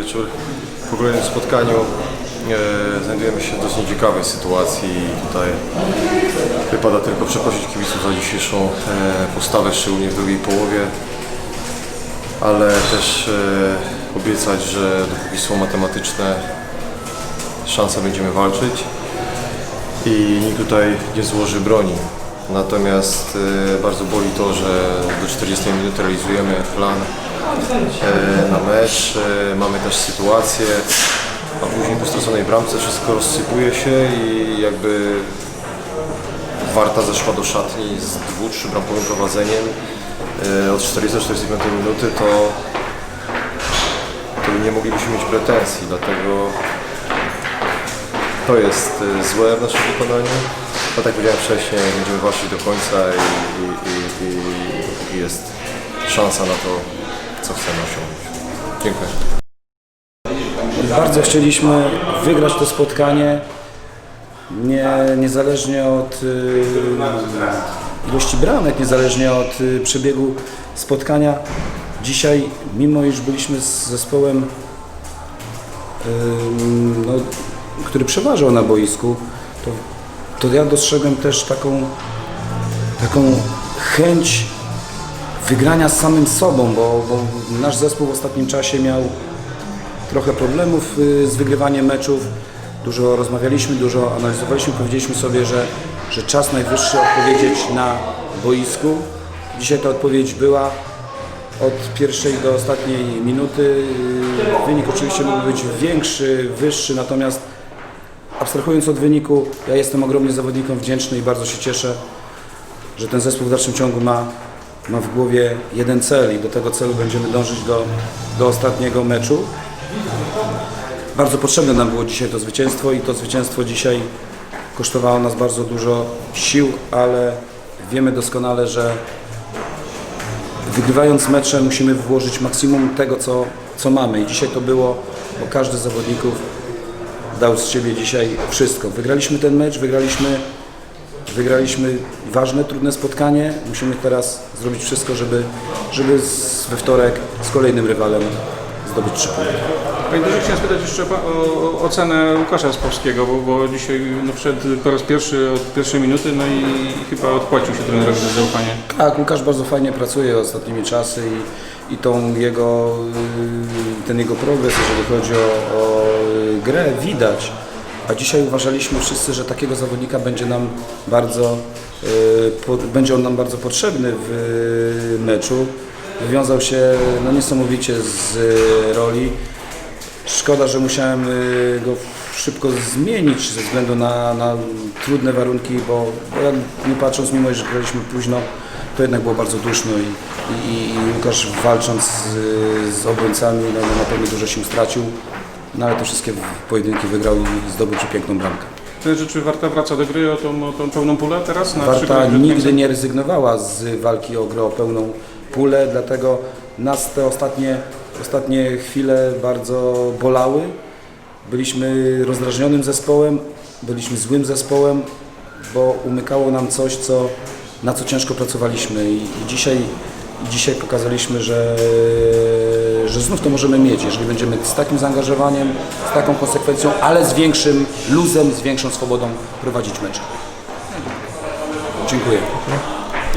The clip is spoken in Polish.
wieczór. Po kolejnym spotkaniu e, znajdujemy się w dosyć ciekawej sytuacji i tutaj wypada tylko przeprosić kibiców za dzisiejszą e, postawę, szczególnie w drugiej połowie, ale też e, obiecać, że dopóki są matematyczne szanse będziemy walczyć i nikt tutaj nie złoży broni. Natomiast e, bardzo boli to, że do 40 minut realizujemy plan na mecz. E, mamy też sytuację, a później po straconej bramce wszystko rozsypuje się i jakby Warta zeszła do szatni z dwu, trzybramkowym prowadzeniem e, od 40-45 minuty, to, to nie moglibyśmy mieć pretensji, dlatego to jest e, złe w naszym wykonaniu. No tak powiedziałem wcześniej, będziemy walczyć do końca i, i, i, i jest szansa na to. Dziękuję. Bardzo chcieliśmy wygrać to spotkanie, nie, niezależnie od y, ilości bramek, niezależnie od y, przebiegu spotkania. Dzisiaj, mimo iż byliśmy z zespołem, y, no, który przeważał na boisku, to, to ja dostrzegłem też taką, taką chęć wygrania z samym sobą, bo, bo nasz zespół w ostatnim czasie miał trochę problemów y, z wygrywaniem meczów. Dużo rozmawialiśmy, dużo analizowaliśmy, powiedzieliśmy sobie, że, że czas najwyższy odpowiedzieć na boisku. Dzisiaj ta odpowiedź była od pierwszej do ostatniej minuty. Y, Wynik oczywiście mógł być większy, wyższy, natomiast abstrahując od wyniku, ja jestem ogromnie zawodnikom wdzięczny i bardzo się cieszę, że ten zespół w dalszym ciągu ma, ma w głowie jeden cel i do tego celu będziemy dążyć do, do ostatniego meczu. Bardzo potrzebne nam było dzisiaj to zwycięstwo i to zwycięstwo dzisiaj kosztowało nas bardzo dużo sił, ale wiemy doskonale, że wygrywając mecze musimy włożyć maksimum tego, co, co mamy i dzisiaj to było, bo każdy z zawodników dał z siebie dzisiaj wszystko. Wygraliśmy ten mecz, wygraliśmy, wygraliśmy ważne, trudne spotkanie. Musimy teraz zrobić wszystko, żeby, żeby z, we wtorek z kolejnym rywalem zdobyć trzy punkty. Panie Dorze, chciałem spytać jeszcze o ocenę Łukasza Spowskiego, bo, bo dzisiaj no, wszedł po raz pierwszy od pierwszej minuty, no i chyba odpłacił się trenerowi za zaufanie. Tak, Łukasz bardzo fajnie pracuje ostatnimi czasy i, i tą jego, y, ten jego progres, jeżeli chodzi o, o y, grę, widać. A dzisiaj uważaliśmy wszyscy, że takiego zawodnika będzie nam bardzo, y, będzie on nam bardzo potrzebny w y, meczu. Wywiązał się no, niesamowicie z y, roli. Szkoda, że musiałem go szybko zmienić ze względu na, na trudne warunki, bo, nie patrząc, mimo że graliśmy późno, to jednak było bardzo duszno i, i, i Łukasz walcząc z, z obrońcami no, na pewno dużo sił stracił, no ale te wszystkie pojedynki wygrał i zdobył piękną bramkę. Czy Warta wraca do gry o tą, o tą pełną pulę teraz? Na Warta nigdy nie rezygnowała z walki o grę o pełną pulę, dlatego nas te ostatnie, ostatnie chwile bardzo bolały. Byliśmy rozdrażnionym zespołem, byliśmy złym zespołem, bo umykało nam coś, co, na co ciężko pracowaliśmy i, i dzisiaj, dzisiaj pokazaliśmy, że, że znów to możemy mieć, jeżeli będziemy z takim zaangażowaniem, z taką konsekwencją, ale z większym luzem, z większą swobodą prowadzić mecze. Dziękuję.